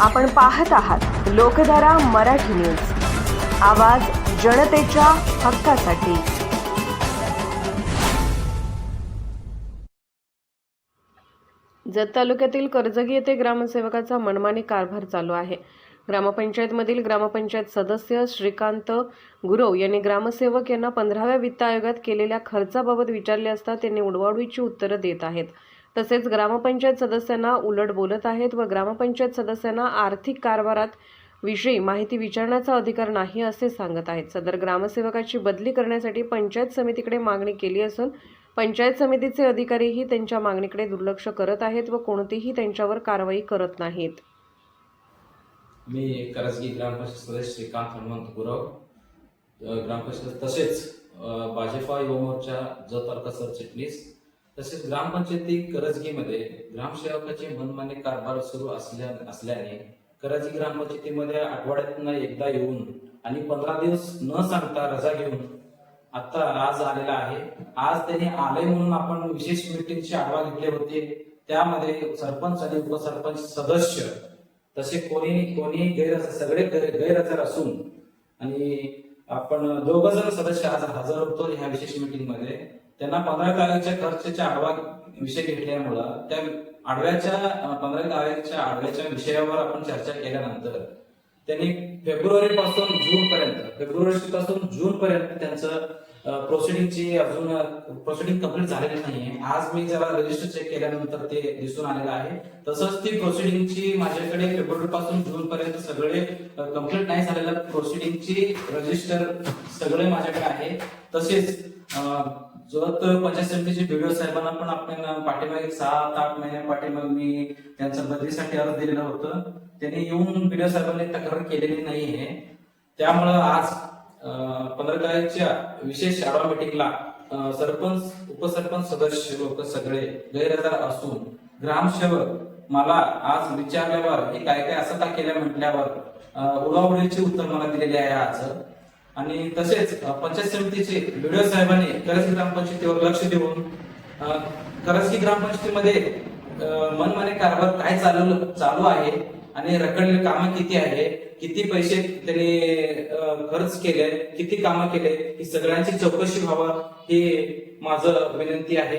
आपण पाहत आहात लोकधारा मराठी न्यूज. आवाज जनतेच्या हक्कासाठी. जत तालुक्यातील कर्जगी येथे ग्रामसेवकाचा मनमानी कारभार चालू आहे. ग्रामपंचायतमधील ग्रामपंचायत सदस्य श्रीकांत गुरव यांनी ग्रामसेवक यांना पंधराव्या वित्त आयोगात केलेल्या खर्चाबाबत विचारले असता त्यांनी उडवाउडवीची उत्तरं देत आहेत. तसेच ग्रामपंचायत सदस्यांना उलट बोलत आहेत व ग्रामपंचायत सदस्यांना आर्थिक कारभारात विषयी माहिती विचारण्याचा अधिकार नाही असे सांगत आहेत. सदर ग्रामसेवकाची बदली करण्यासाठी पंचायत समितीकडे मागणी केली असून पंचायत समितीचे अधिकारीही त्यांच्या मागणीकडे दुर्लक्ष करत आहेत व कोणतीही त्यांच्यावर कारवाई करत नाहीत. मी करजगी ग्रामपंचायत सदस्य श्रीकांत हनुमंत गुरव ग्रामपंचायत तसेच भाजपा युवा मोर्चा जत सरचिटणीस तसेच ग्रामपंचायती करजगीमध्ये ग्रामसेवकाचे मनमाने कारभार सुरू असल्या असल्याने करजगी ग्रामपंचायतीमध्ये आठवड्यातनं एकदा येऊन आणि पंधरा दिवस न सांगता रजा घेऊन आता आज आलेला आहे. आज त्यांनी आले म्हणून आपण विशेष मीटिंगचे आढावा घेतले होते. त्यामध्ये सरपंच आणि उपसरपंच सदस्य तसे कोणी कोणी गैरहजर सगळे गैरहजर असून आणि आपण दोघ जण सदस्य आज हजर होतो ह्या विशेष मीटिंगमध्ये त्यांना पंधरा तारखेच्या खर्चाच्या आढावा विषय घेतल्यामुळं त्या आडव्याच्या पंधरा तारखेच्या आडव्याच्या विषयावर आपण चर्चा केल्यानंतर त्यांनी फेब्रुवारी पासून जून पर्यंत फेब्रुवारी पासून जून पर्यंत त्यांचं प्रोसिडिंगची अजून प्रोसिडिंग कंप्लीट झालेली नाहीये. आज मी जरा रजिस्टर चेक केल्यानंतर ते दिसून आलेलं आहे. तसंच ती प्रोसिडिंगची माझ्याकडे फेब्रुवारी पासून जून पर्यंत सगळे कंप्लीट नाही झालेल्या प्रोसिडिंगची रजिस्टर सगळे माझ्याकडे आहे. तसेच जत पंचायत समितीचे व्हिडिओ साहेबांना पण आपण पाठीमागे सात आठ महिन्या पाठीमागे मी त्यांचं बदलीसाठी अर्ज दिलेलं होतं. त्यांनी येऊन व्हिडिओ साहेबांनी तक्रार केलेली नाही आहे. त्यामुळं आज पंधरा तारीखच्या विशेष आढावा मिटिंगला सरपंच उपसरपंच सदस्य लोक सगळे गैरहजर असून ग्रामसेवक मला आज विचारल्यावर हे काय काय असं का केलं म्हटल्यावर अं, उडवाउडीची उत्तर मला दिलेली आहे आज. आणि तसेच पंचायत समितीचे व्हिडिओ साहेबांनी करजगी ग्रामपंचायतीवर लक्ष देऊन अं, ग्रामपंचायतीमध्ये मनमाने कारभार काय चालू चालू आहे आणि रखडलेले कामं किती आहे किती पैसे त्यांनी खर्च केले किती कामं केले ही सगळ्यांची चौकशी व्हावं हे माझं विनंती आहे.